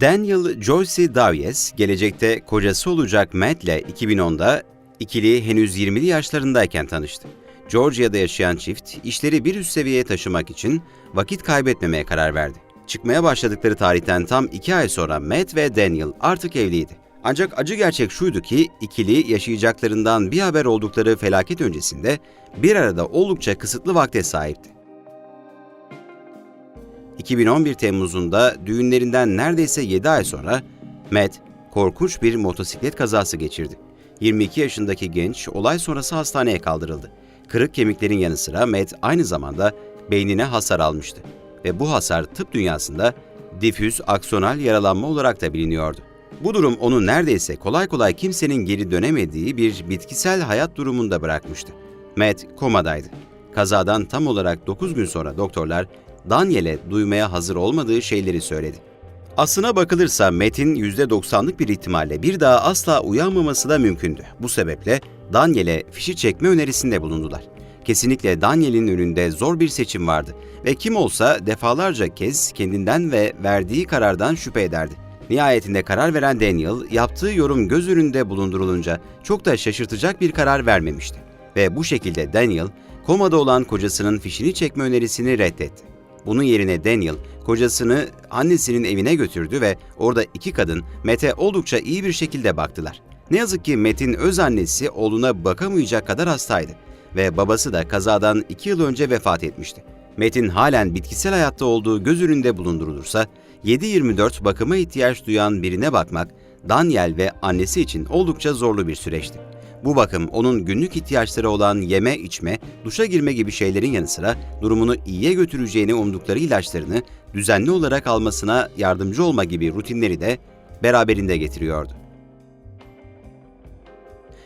Daniel Joyce Davies, gelecekte kocası olacak Matt ile 2010'da ikili henüz 20'li yaşlarındayken tanıştı. Georgia'da yaşayan çift, işleri bir üst seviyeye taşımak için vakit kaybetmemeye karar verdi. Çıkmaya başladıkları tarihten tam iki ay sonra Matt ve Daniel artık evliydi. Ancak acı gerçek şuydu ki ikili yaşayacaklarından bir haber oldukları felaket öncesinde bir arada oldukça kısıtlı vakte sahipti. 2011 Temmuz'unda düğünlerinden neredeyse 7 ay sonra Matt korkunç bir motosiklet kazası geçirdi. 22 yaşındaki genç olay sonrası hastaneye kaldırıldı. Kırık kemiklerin yanı sıra Matt aynı zamanda beynine hasar almıştı ve bu hasar tıp dünyasında difüz aksonal yaralanma olarak da biliniyordu. Bu durum onu neredeyse kolay kolay kimsenin geri dönemediği bir bitkisel hayat durumunda bırakmıştı. Matt komadaydı. Kazadan tam olarak 9 gün sonra doktorlar Daniel'e duymaya hazır olmadığı şeyleri söyledi. Aslına bakılırsa Matt'in %90'lık bir ihtimalle bir daha asla uyanmaması da mümkündü. Bu sebeple Daniel'e fişi çekme önerisinde bulundular. Kesinlikle Daniel'in önünde zor bir seçim vardı ve kim olsa defalarca kez kendinden ve verdiği karardan şüphe ederdi. Nihayetinde karar veren Daniel, yaptığı yorum göz önünde bulundurulunca çok da şaşırtacak bir karar vermemişti. Ve bu şekilde Daniel, komada olan kocasının fişini çekme önerisini reddetti. Bunun yerine Daniel, kocasını annesinin evine götürdü ve orada iki kadın Matt'e oldukça iyi bir şekilde baktılar. Ne yazık ki Matt'in öz annesi oğluna bakamayacak kadar hastaydı ve babası da kazadan iki yıl önce vefat etmişti. Matt'in halen bitkisel hayatta olduğu göz önünde bulundurulursa, 7-24 bakıma ihtiyaç duyan birine bakmak, Daniel ve annesi için oldukça zorlu bir süreçti. Bu bakım onun günlük ihtiyaçları olan yeme, içme, duşa girme gibi şeylerin yanı sıra durumunu iyiye götüreceğini umdukları ilaçlarını düzenli olarak almasına yardımcı olma gibi rutinleri de beraberinde getiriyordu.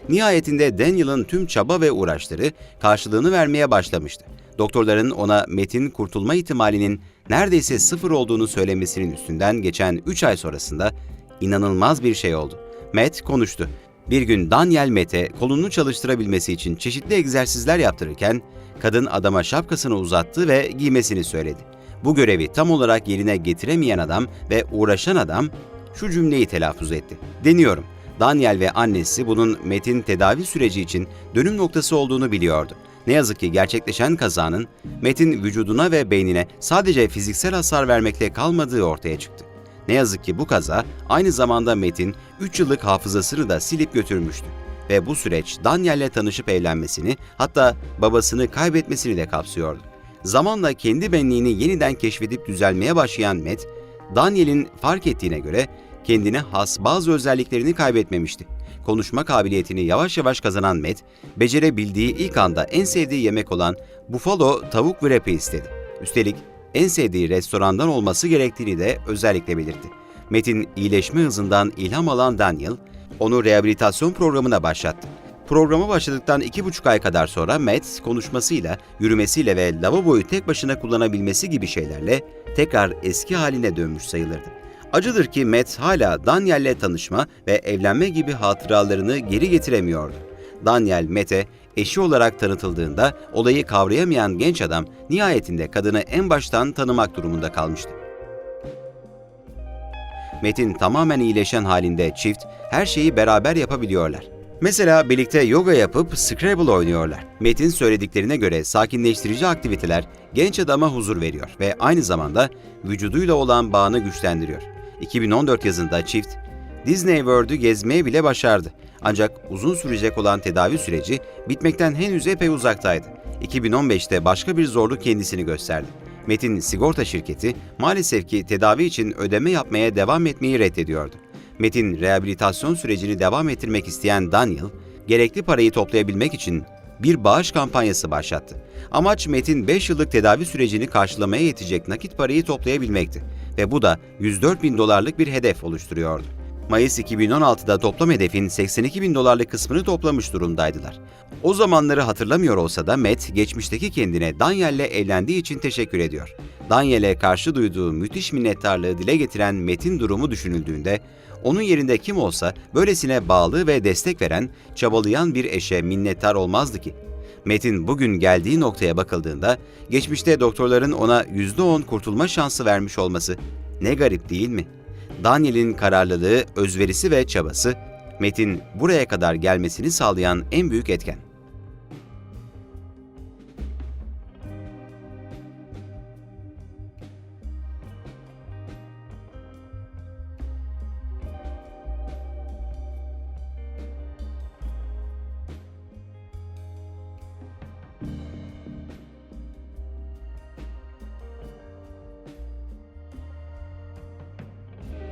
Nihayetinde Daniel'ın tüm çaba ve uğraşları karşılığını vermeye başlamıştı. Doktorların ona Metin kurtulma ihtimalinin neredeyse sıfır olduğunu söylemesinin üstünden geçen 3 ay sonrasında inanılmaz bir şey oldu. Matt konuştu. Bir gün Daniel Matt'e kolunu çalıştırabilmesi için çeşitli egzersizler yaptırırken kadın adama şapkasını uzattı ve giymesini söyledi. Bu görevi tam olarak yerine getiremeyen adam ve uğraşan adam şu cümleyi telaffuz etti. Deniyorum. Daniel ve annesi bunun Metin tedavi süreci için dönüm noktası olduğunu biliyordu. Ne yazık ki gerçekleşen kazanın Metin vücuduna ve beynine sadece fiziksel hasar vermekle kalmadığı ortaya çıktı. Ne yazık ki bu kaza aynı zamanda Metin 3 yıllık hafızasını da silip götürmüştü. Ve bu süreç Daniel'le tanışıp evlenmesini hatta babasını kaybetmesini de kapsıyordu. Zamanla kendi benliğini yeniden keşfedip düzelmeye başlayan Matt, Daniel'in fark ettiğine göre kendine has bazı özelliklerini kaybetmemişti. Konuşma kabiliyetini yavaş yavaş kazanan Matt, becerebildiği ilk anda en sevdiği yemek olan buffalo tavuk wrap'i istedi. Üstelik en sevdiği restorandan olması gerektiğini de özellikle belirtti. Matt'in iyileşme hızından ilham alan Daniel, onu rehabilitasyon programına başlattı. Programa başladıktan iki buçuk ay kadar sonra Matt konuşmasıyla, yürümesiyle ve lavaboyu tek başına kullanabilmesi gibi şeylerle tekrar eski haline dönmüş sayılırdı. Acıdır ki Matt hala Daniel'le tanışma ve evlenme gibi hatıralarını geri getiremiyordu. Daniel Matt'e eşi olarak tanıtıldığında olayı kavrayamayan genç adam nihayetinde kadını en baştan tanımak durumunda kalmıştı. Metin tamamen iyileşen halinde çift her şeyi beraber yapabiliyorlar. Mesela birlikte yoga yapıp Scrabble oynuyorlar. Metin söylediklerine göre sakinleştirici aktiviteler genç adama huzur veriyor ve aynı zamanda vücuduyla olan bağını güçlendiriyor. 2014 yazında çift Disney World'ü gezmeye bile başardı. Ancak uzun sürecek olan tedavi süreci bitmekten henüz epey uzaktaydı. 2015'te başka bir zorluk kendisini gösterdi. Metin sigorta şirketi maalesef ki tedavi için ödeme yapmaya devam etmeyi reddediyordu. Metin rehabilitasyon sürecini devam ettirmek isteyen Daniel, gerekli parayı toplayabilmek için bir bağış kampanyası başlattı. Amaç Metin 5 yıllık tedavi sürecini karşılamaya yetecek nakit parayı toplayabilmekti ve bu da 104 bin dolarlık bir hedef oluşturuyordu. Mayıs 2016'da toplam hedefin 82 bin dolarlık kısmını toplamış durumdaydılar. O zamanları hatırlamıyor olsa da Matt, geçmişteki kendine Daniel'le evlendiği için teşekkür ediyor. Daniel'e karşı duyduğu müthiş minnettarlığı dile getiren Matt'in durumu düşünüldüğünde, onun yerinde kim olsa böylesine bağlı ve destek veren, çabalayan bir eşe minnettar olmazdı ki. Metin bugün geldiği noktaya bakıldığında, geçmişte doktorların ona %10 kurtulma şansı vermiş olması ne garip değil mi? Daniel'in kararlılığı, özverisi ve çabası, Metin buraya kadar gelmesini sağlayan en büyük etken.